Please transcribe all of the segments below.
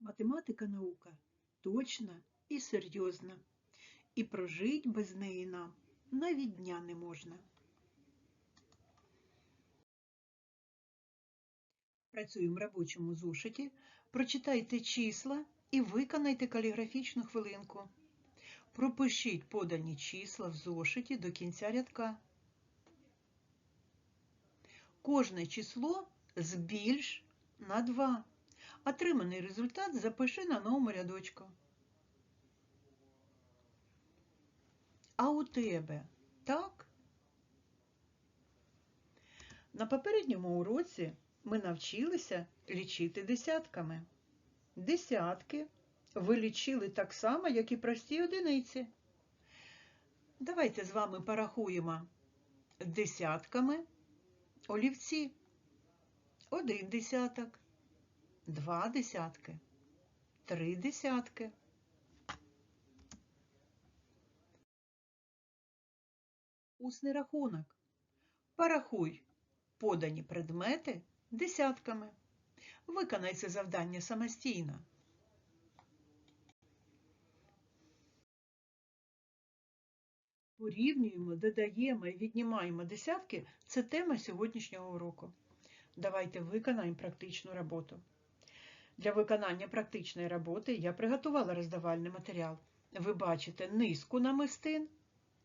Математика наука точна і серйозна, і прожить без неї нам навіть дня не можна. Працюємо в робочому зошиті, прочитайте числа і виконайте каліграфічну хвилинку. Пропишіть подані числа в зошиті до кінця рядка. Кожне число збільш на 2. Отриманий результат запиши на новому рядочку. А у тебе так? На попередньому уроці ми навчилися лічити десятками. Десятки ви лічили так само, як і прості одиниці. Давайте з вами порахуємо десятками олівці. Один десяток, два десятки, три десятки. Усний рахунок. Порахуй подані предмети десятками. Виконай це завдання самостійно. Порівнюємо, додаємо і віднімаємо десятки – це тема сьогоднішнього уроку. Давайте виконаємо практичну роботу. Для виконання практичної роботи я приготувала роздавальний матеріал. Ви бачите низку намистин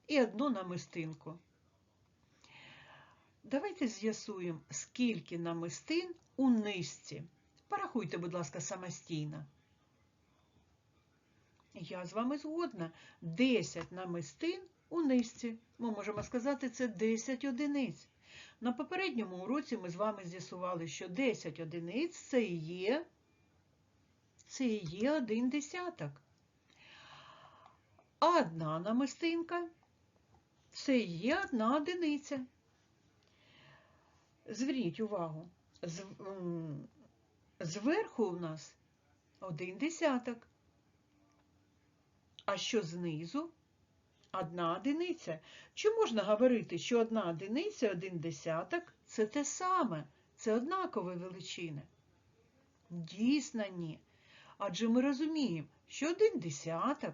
і одну намистинку. Давайте з'ясуємо, скільки намистин у низці. Порахуйте, будь ласка, самостійно. Я з вами згодна. 10 намистин у низці. Ми можемо сказати, це 10 одиниць. На попередньому уроці ми з вами з'ясували, що 10 одиниць це є, це є один десяток. А одна намистинка це є одна одиниця. Зверніть увагу, зверху у нас один десяток, а що знизу одна одиниця. Чи можна говорити, що одна одиниця, один десяток це те саме, це однакові величини? Дійсно, ні. Адже ми розуміємо, що один десяток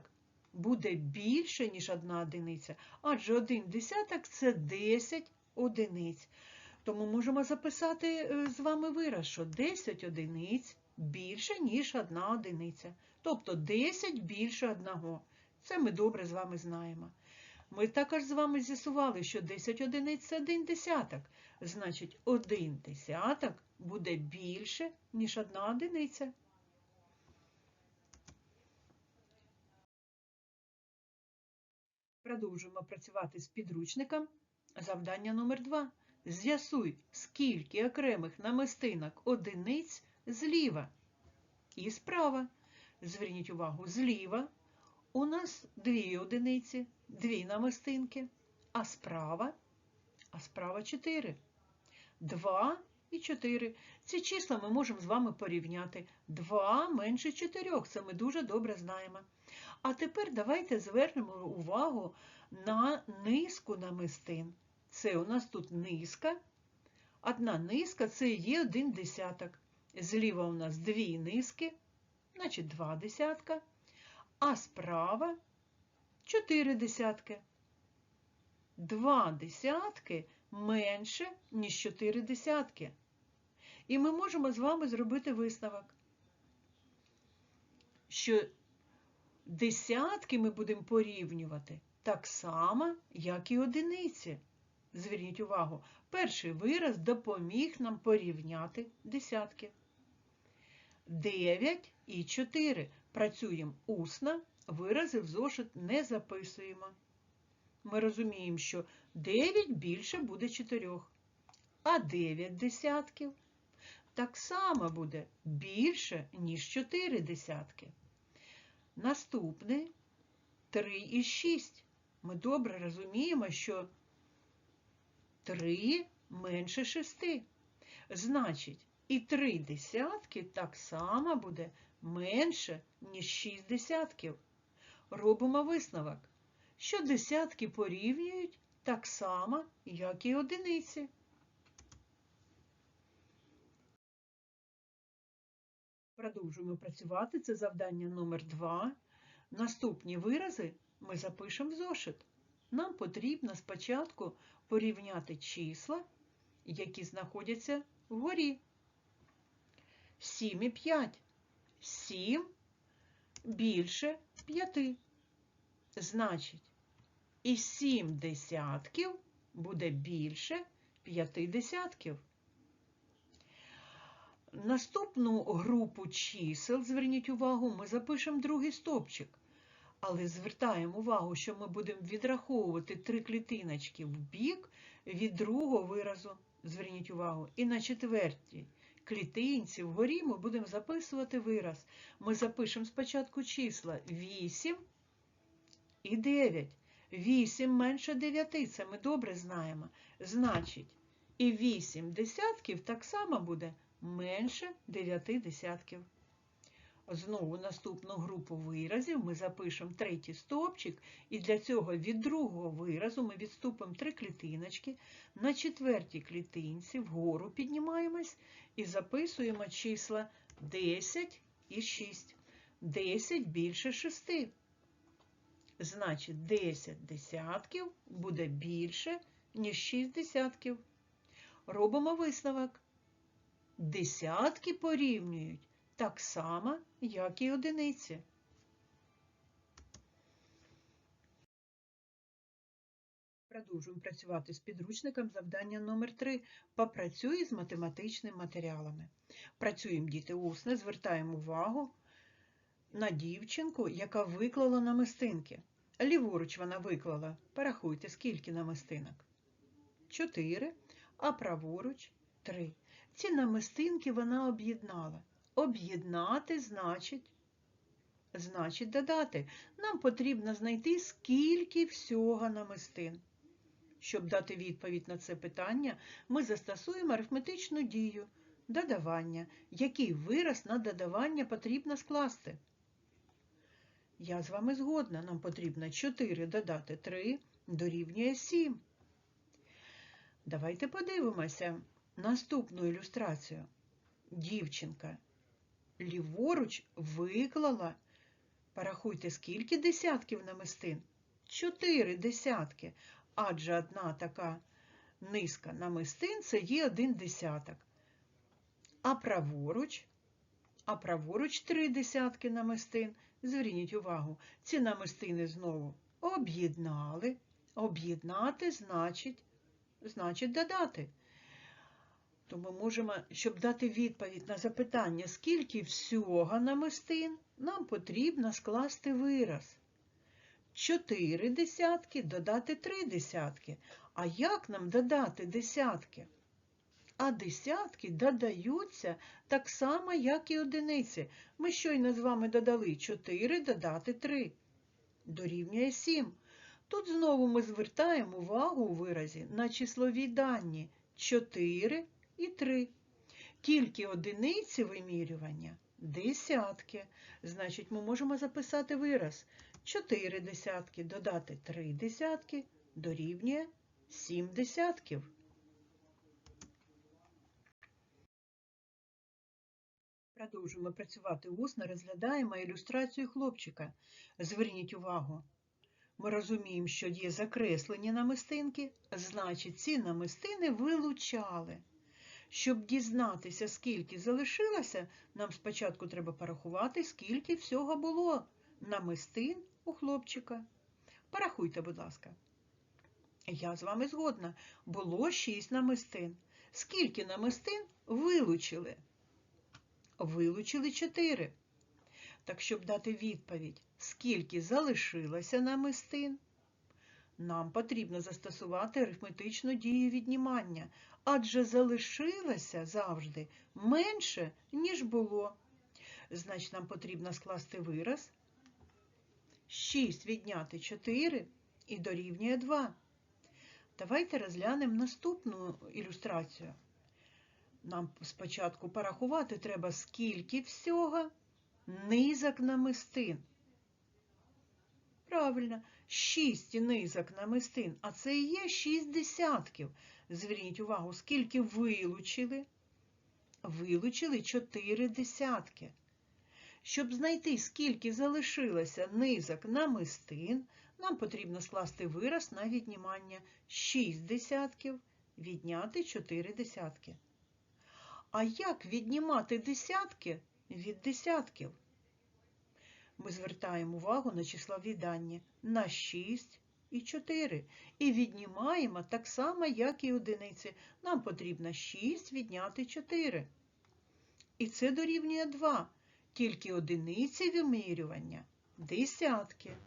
буде більше, ніж одна одиниця, адже один десяток це 10 одиниць. Тому можемо записати з вами вираз, що 10 одиниць більше, ніж одна одиниця. Тобто 10 більше одного. Це ми добре з вами знаємо. Ми також з вами з'ясували, що 10 одиниць це один десяток. Значить, один десяток буде більше, ніж одна одиниця. Продовжуємо працювати з підручником. Завдання номер 2. З'ясуй, скільки окремих намистинок одиниць зліва і справа. Зверніть увагу, зліва у нас дві одиниці, дві намистинки, а справа, а справа 4. 2 і 4. Ці числа ми можемо з вами порівняти. 2 менше 4, це ми дуже добре знаємо. А тепер давайте звернемо увагу на низку намистин. Це у нас тут низка. Одна низка це є один десяток. Зліва у нас дві низки, значить два десятка, а справа чотири десятки. Два десятки менше, ніж чотири десятки. І ми можемо з вами зробити висновок, що десятки ми будемо порівнювати так само, як і одиниці. Зверніть увагу, перший вираз допоміг нам порівняти десятки. 9 і 4. Працюємо усно, вирази в зошит не записуємо. Ми розуміємо, що 9 більше буде 4, а 9 десятків так само буде більше, ніж 4 десятки. Наступний 3 і 6. Ми добре розуміємо, що 3 менше 6. Значить, і 3 десятки так само буде менше, ніж 6 десятків. Робимо висновок, що десятки порівнюють так само, як і одиниці. Продовжуємо працювати. Це завдання номер 2. Наступні вирази ми запишемо в зошит. Нам потрібно спочатку порівняти числа, які знаходяться вгорі. 7 і 5. 7 більше 5. Значить, і 7 десятків буде більше 5 десятків. Наступну групу чисел, зверніть увагу, ми запишемо другий стопчик. Але звертаємо увагу, що ми будемо відраховувати три клітиночки в бік від другого виразу. Зверніть увагу. І на четвертій клітинці вгорі ми будемо записувати вираз. Ми запишемо спочатку числа 8 і 9. 8 менше 9, це ми добре знаємо. Значить, і 8 десятків так само буде менше 9 десятків. Знову наступну групу виразів ми запишемо третій стовпчик, і для цього від другого виразу ми відступимо три клітиночки, на четвертій клітинці вгору піднімаємось і записуємо числа 10 і 6. 10 більше 6. Значить, 10 десятків буде більше, ніж 6 десятків. Робимо висновок. Десятки порівнюють так само, як і одиниці. Продовжуємо працювати з підручником завдання номер 3 Попрацюй з математичними матеріалами. Працюємо діти усно, звертаємо увагу на дівчинку, яка виклала намистинки. Ліворуч вона виклала. Порахуйте, скільки намистинок? Чотири, а праворуч три. Ці намистинки вона об'єднала. Об'єднати значить, значить додати. Нам потрібно знайти, скільки всього намистин. Щоб дати відповідь на це питання, ми застосуємо арифметичну дію додавання. Який вираз на додавання потрібно скласти? Я з вами згодна. Нам потрібно 4 додати 3 дорівнює 7. Давайте подивимося наступну ілюстрацію. Дівчинка ліворуч виклала, порахуйте, скільки десятків намистин? Чотири десятки, адже одна така низка намистин це є один десяток. А праворуч, а праворуч три десятки намистин. Зверніть увагу, ці намистини знову об'єднали. Об'єднати значить, значить додати. То ми можемо, щоб дати відповідь на запитання, скільки всього намистин, нам потрібно скласти вираз. Чотири десятки додати три десятки. А як нам додати десятки? А десятки додаються так само, як і одиниці. Ми щойно з вами додали 4 додати 3. Дорівнює 7. Тут знову ми звертаємо увагу у виразі на числові дані 4 і 3. Тільки одиниці вимірювання десятки. Значить, ми можемо записати вираз 4 десятки додати 3 десятки дорівнює 7 десятків. Продовжуємо працювати усно, розглядаємо ілюстрацію хлопчика. Зверніть увагу. Ми розуміємо, що є закреслені намистинки, значить, ці намистини вилучали. Щоб дізнатися, скільки залишилося, нам спочатку треба порахувати, скільки всього було намистин у хлопчика. Порахуйте, будь ласка. Я з вами згодна. Було шість намистин. Скільки намистин вилучили? Вилучили чотири. Так, щоб дати відповідь, скільки залишилося намистин, нам потрібно застосувати арифметичну дію віднімання, адже залишилося завжди менше, ніж було. Значить, нам потрібно скласти вираз. 6 відняти 4 і дорівнює 2. Давайте розглянемо наступну ілюстрацію. Нам спочатку порахувати треба, скільки всього низок намистин. Правильно, 6 низок намистин, а це і є 6 десятків. Зверніть увагу, скільки вилучили? Вилучили 4 десятки. Щоб знайти, скільки залишилося низок намистин, нам потрібно скласти вираз на віднімання 6 десятків, відняти 4 десятки. А як віднімати десятки від десятків? Ми звертаємо увагу на числові дані на 6 і 4 і віднімаємо так само, як і одиниці. Нам потрібно 6 відняти 4. І це дорівнює 2. Тільки одиниці вимірювання – десятки.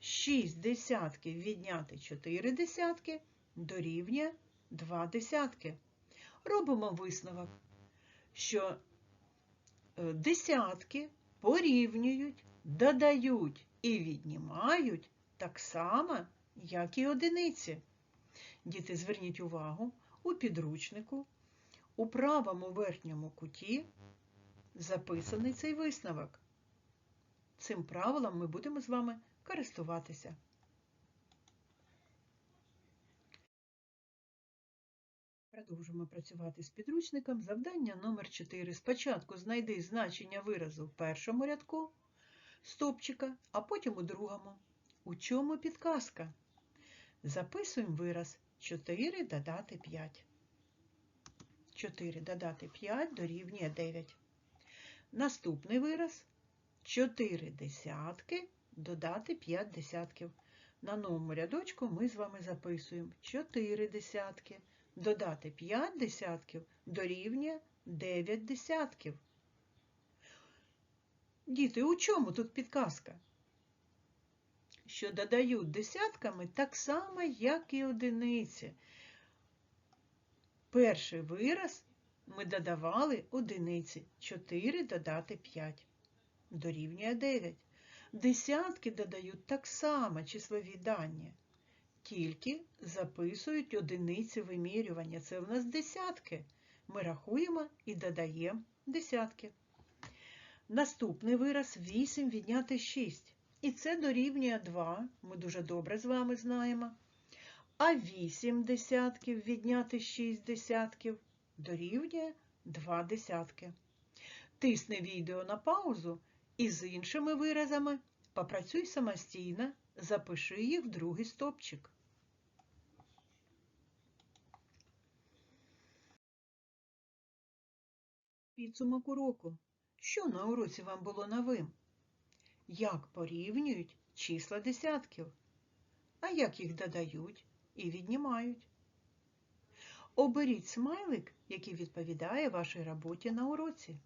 6 десятків відняти 4 десятки дорівнює 2 десятки. Робимо висновок, що е, десятки порівнюють, додають і віднімають так само, як і одиниці. Діти, зверніть увагу, у підручнику у правому верхньому куті записаний цей висновок. Цим правилом ми будемо з вами користуватися. Продовжимо працювати з підручником. Завдання номер 4. Спочатку знайди значення виразу в першому рядку стопчика, а потім у другому. У чому підказка? Записуємо вираз 4 додати 5. 4 додати 5 дорівнює 9. Наступний вираз 4 десятки додати 5 десятків. На новому рядочку ми з вами записуємо 4 десятки додати 5 десятків дорівнює 9 десятків. Діти, у чому тут підказка? Що додають десятками так само, як і одиниці. Перший вираз ми додавали одиниці 4 додати 5. Дорівнює 9. Десятки додають так само числові дані, тільки записують одиниці вимірювання. Це в нас десятки. Ми рахуємо і додаємо десятки. Наступний вираз 8 відняти 6. І це дорівнює 2. Ми дуже добре з вами знаємо. А 8 десятків відняти 6 десятків дорівнює 2 десятки. Тисни відео на паузу і з іншими виразами попрацюй самостійно, запиши їх в другий стопчик. Підсумок уроку. Що на уроці вам було новим? Як порівнюють числа десятків? А як їх додають і віднімають? Оберіть смайлик, який відповідає вашій роботі на уроці.